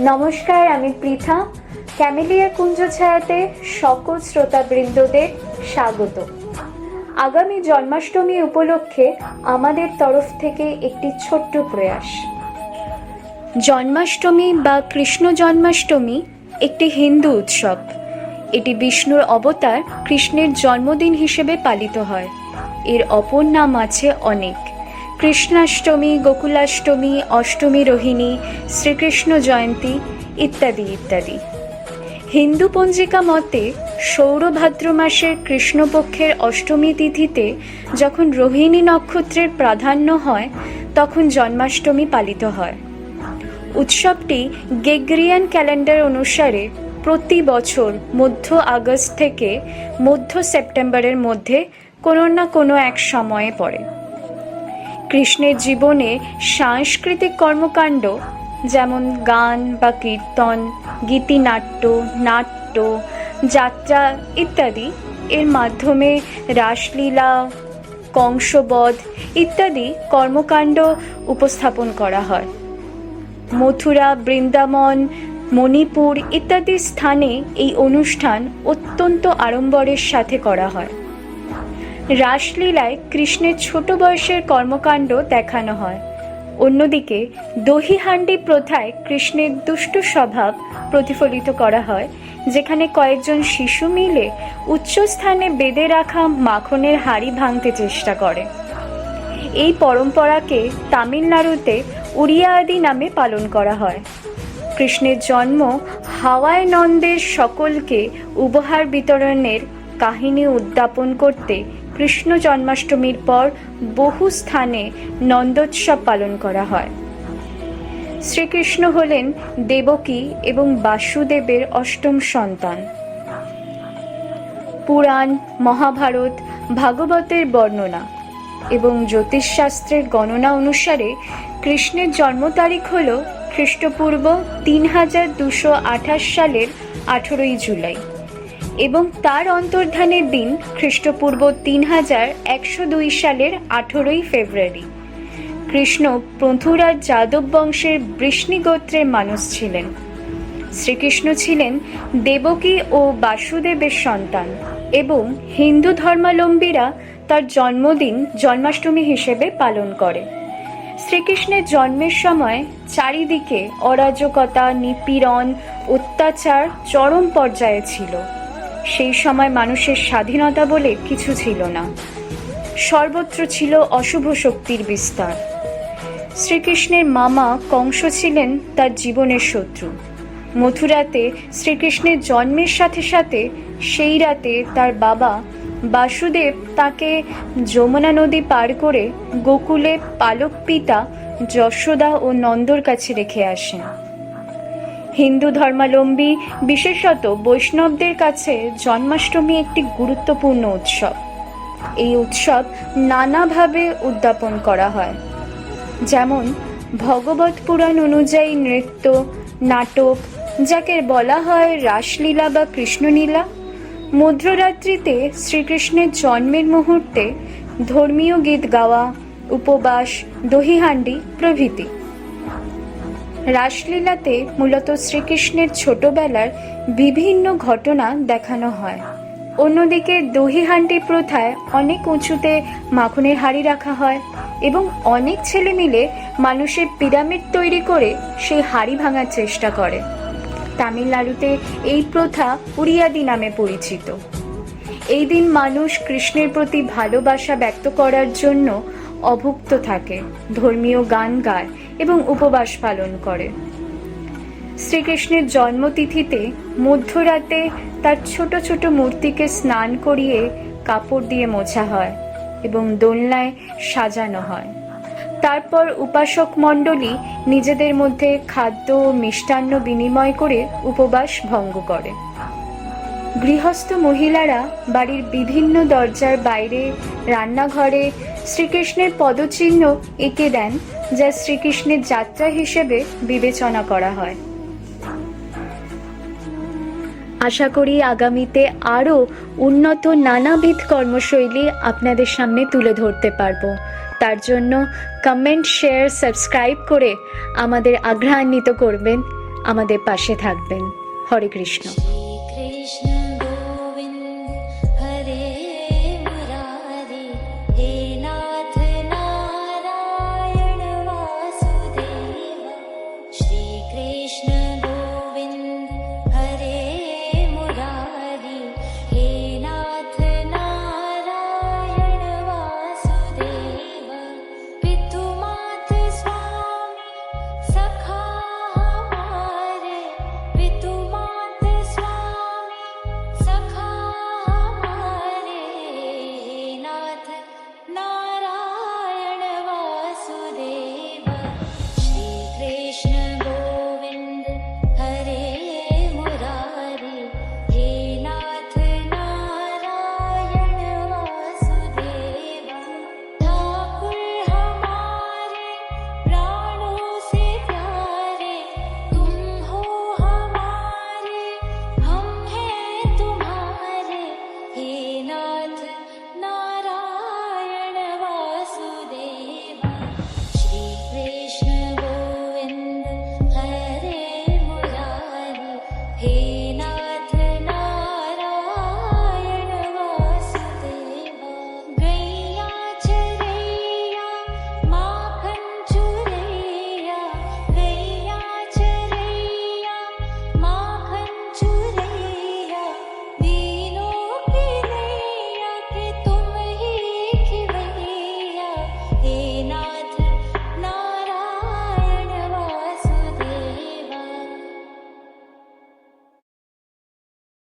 নমস্কার, আমি পৃথা। ক্যামেলিয়া কুঞ্জ ছায়াতে সকল শ্রোতাবৃন্দদের স্বাগত। আগামী জন্মাষ্টমী উপলক্ষে আমাদের তরফ থেকে একটি ছোট্ট প্রয়াস। জন্মাষ্টমী বা কৃষ্ণ জন্মাষ্টমী একটি হিন্দু উৎসব। এটি বিষ্ণুর অবতার কৃষ্ণের জন্মদিন হিসেবে পালিত হয়। এর অপর নাম আছে অনেক। কৃষ্ণাষ্টমী, গোকুলাষ্টমী, অষ্টমী রোহিণী, শ্রীকৃষ্ণ জয়ন্তী ইত্যাদি ইত্যাদি। হিন্দু পঞ্জিকা মতে সৌরভাদ্র মাসের কৃষ্ণপক্ষের অষ্টমী তিথিতে যখন রোহিণী নক্ষত্রের প্রাধান্য হয়, তখন জন্মাষ্টমী পালিত হয়। উৎসবটি গেগ্রিয়ান ক্যালেন্ডার অনুসারে প্রতি বছর মধ্য আগস্ট থেকে মধ্য সেপ্টেম্বরের মধ্যে কোনো না কোনো এক সময়ে পড়ে। কৃষ্ণের জীবনে সাংস্কৃতিক কর্মকাণ্ড, যেমন গান বা কীর্তন, গীতিনাট্য, নাট্য, যাত্রা ইত্যাদি, এর মাধ্যমে রাসলীলা, কংসবধ ইত্যাদি কর্মকাণ্ড উপস্থাপন করা হয়। মথুরা, বৃন্দাবন, মণিপুর ইত্যাদি স্থানে এই অনুষ্ঠান অত্যন্ত আড়ম্বরের সাথে করা হয়। রাসলীলায় কৃষ্ণের ছোট বয়সের কর্মকাণ্ড দেখানো হয়। অন্যদিকে দহি হান্ডি প্রথায় কৃষ্ণের দুষ্ট স্বভাব প্রতিফলিত করা হয়, যেখানে কয়েকজন শিশু মিলে উচ্চস্থানে বেঁধে রাখা মাখনের হাড়ি ভাঙতে চেষ্টা করে। এই পরম্পরাকে তামিলনাড়ুতে উড়িয়া আদি নামে পালন করা হয়। কৃষ্ণের জন্ম হাওয়ায় নন্দের সকলকে উপহার বিতরণের কাহিনী উদ্যাপন করতে কৃষ্ণ জন্মাষ্টমীর পর বহু স্থানে নন্দোৎসব পালন করা হয়। শ্রীকৃষ্ণ হলেন দেবকী এবং বাসুদেবের অষ্টম সন্তান। পুরাণ, মহাভারত, ভাগবতের বর্ণনা এবং জ্যোতিষশাস্ত্রের গণনা অনুসারে কৃষ্ণের জন্ম তারিখ হল খ্রিস্টপূর্ব তিন হাজার দুশো আঠাশ সালের আঠেরোই জুলাই। এবং তার অন্তর্ধানের দিন খ্রিস্টপূর্ব তিন হাজার একশো দুই সালের আঠেরোই ফেব্রুয়ারি। কৃষ্ণ প্রথুরাজ যাদব বংশের বৃষ্ণি গোত্রের মানুষ ছিলেন। শ্রীকৃষ্ণ ছিলেন দেবকী ও বাসুদেবের সন্তান এবং হিন্দু ধর্মাবলম্বীরা তার জন্মদিন জন্মাষ্টমী হিসেবে পালন করে। শ্রীকৃষ্ণের জন্মের সময় চারিদিকে অরাজকতা, নিপীড়ন, অত্যাচার চরম পর্যায়ে ছিল। সেই সময় মানুষের স্বাধীনতা বলে কিছু ছিল না। সর্বত্র ছিল অশুভ শক্তির বিস্তার। শ্রীকৃষ্ণের মামা কংস ছিলেন তার জীবনের শত্রু। মথুরাতে শ্রীকৃষ্ণের জন্মের সাথে সাথে সেই রাতে তার বাবা বাসুদেব তাকে যমুনা নদী পার করে গোকুলে পালক পিতা যশোদা ও নন্দর কাছে রেখে আসেন। হিন্দু ধর্মাবলম্বী, বিশেষত বৈষ্ণবদের কাছে জন্মাষ্টমী একটি গুরুত্বপূর্ণ উৎসব। এই উৎসব নানাভাবে উদ্যাপন করা হয়। যেমন, ভগবত পুরাণ অনুযায়ী নৃত্য, নাটক, যাকে বলা হয় রাসলীলা বা কৃষ্ণলীলা, মধ্যরাত্রিতে শ্রীকৃষ্ণের জন্মের মুহূর্তে ধর্মীয় গীত গাওয়া, উপবাস, দহিহান্ডি প্রভৃতি। রাসলীলাতে মূলত শ্রীকৃষ্ণের ছোটবেলার বিভিন্ন ঘটনা দেখানো হয়। অন্যদিকে দহি দহিহান্ডি প্রথায় অনেক উঁচুতে মাখনের হাড়ি রাখা হয় এবং অনেক ছেলে মিলে মানুষের পিরামিড তৈরি করে সেই হাড়ি ভাঙার চেষ্টা করে। তামিলনাড়ুতে এই প্রথা উড়িয়াদি নামে পরিচিত। এই দিন মানুষ কৃষ্ণের প্রতি ভালোবাসা ব্যক্ত করার জন্য অভুক্ত থাকে, ধর্মীয় গান গায় এবং উপবাস পালন করে। শ্রীকৃষ্ণের জন্মতিথিতে মধ্যরাতে তার ছোট ছোট মূর্তিকে স্নান করিয়ে কাপড় দিয়ে মোছা হয় এবং দোলনায় সাজানো হয়। তারপর উপাসক মণ্ডলী নিজেদের মধ্যে খাদ্য ও মিষ্টান্ন বিনিময় করে উপবাস ভঙ্গ করে। গৃহস্থ মহিলারা বাড়ির বিভিন্ন দরজার বাইরে, রান্নাঘরে শ্রীকৃষ্ণের পদচিহ্ন এঁকে দেন, যা শ্রীকৃষ্ণের যাত্রা হিসেবে বিবেচনা করা হয়। আশা করি আগামীতে আরও উন্নত নানাবিধ কর্মশৈলী আপনাদের সামনে তুলে ধরতে পারব। তার জন্য কমেন্ট শেয়ার সাবস্ক্রাইব করে আমাদের আগ্রহান্বিত করবেন, আমাদের পাশে থাকবেন। হরে কৃষ্ণ। Krishna.